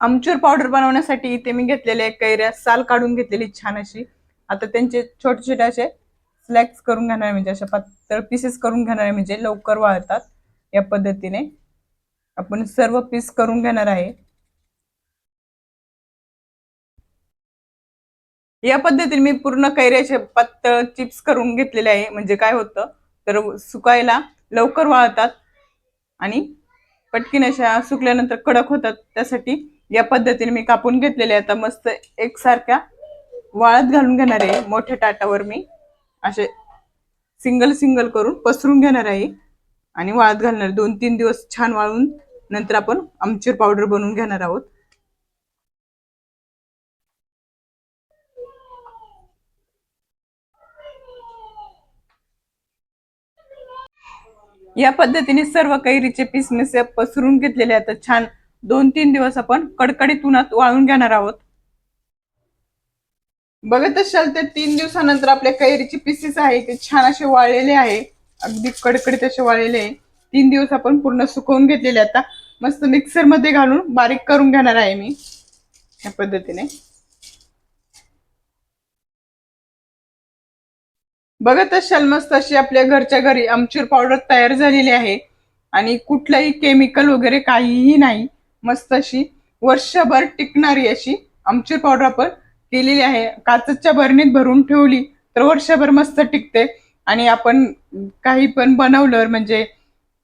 आमचूर powder बनवण्यासाठी इथे मी घेतलेल्या कैऱ्या साल काढून घेतलेली छान अशी. आता त्यांचे छोटे छोटे असे स्लॅक्स करून घेणार आहे म्हणजे अशा पातळ पीसेस करून घेणार आहे म्हणजे लवकर वाळतात या पद्धतीने. आपण सर्व पीस करून घेणार आहे. या पद्धतीने मी पूर्ण कैऱ्याचे पातळ चिप्स करून घेतलेले आहे. म्हणजे काय होतं? तर सुकायला लवकर वाळतात आणि पटकीन अशा सुकल्यानंतर कडक होतात. त्यासाठी या पद्धतीने मी कापून घेतलेले आता मस्त एकसारख्या वाळत घालून घेणार आहे. मोठ्या ताटावर मी असे सिंगल सिंगल करून पसरून घेणार आहे. आणि वाळत घालणार. दोन तीन दिवस छान वाळून नंतर आपण आमचूर पावडर बनवून घेणार आहोत. या पद्धतीने सर्व कैरीचे पिसमिस पसरून घेतलेले आता छान दोन तीन दिवस आपण कडकडीत उन्हात वाळून घेणार आहोत. बघत असाल तर तीन दिवसानंतर आपल्या कैरीची पिसेस आहे ते छान असे वाळलेले आहे. अगदी कडकडीत असे वाळलेले आहे. तीन दिवस आपण पूर्ण सुकवून घेतलेले आता मस्त मिक्सरमध्ये घालून बारीक करून घेणार आहे मी. या पद्धतीने. बघत असाल मस्त अशी आपल्या घरच्या घरी आमचूर पावडर तयार झालेली आहे. आणि कुठलंही केमिकल वगैरे काहीही नाही. मस्त अशी वर्षभर टिकणारी अशी आमचूर पावडर आपण केलेली आहे. काचच्या भरणीत भरून ठेवली तर वर्षभर मस्त टिकते. आणि आपण काही पण बनवलं म्हणजे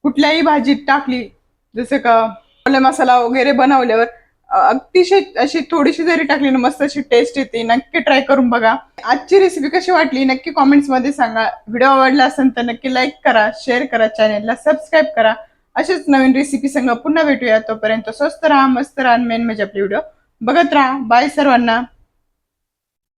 कुठल्याही भाजीत टाकली जसं का ओला मसाला वगैरे बनवल्यावर अतिशय अशी थोडीशी जरी टाकली ना मस्त अशी टेस्ट येते. नक्की ट्राय करून बघा. आजची रेसिपी कशी वाटली नक्की कॉमेंट्समध्ये सांगा. व्हिडिओ आवडला असेल तर नक्की लाईक करा शेअर करा चॅनेलला सबस्क्राईब करा. असेच नवीन रेसिपी संग पुन्हा भेटूया तोपर्यंत स्वस्त राहा मस्त राहा मेन म्हणजे आपले व्हिडिओ बघत राहा. बाय सर्वांना.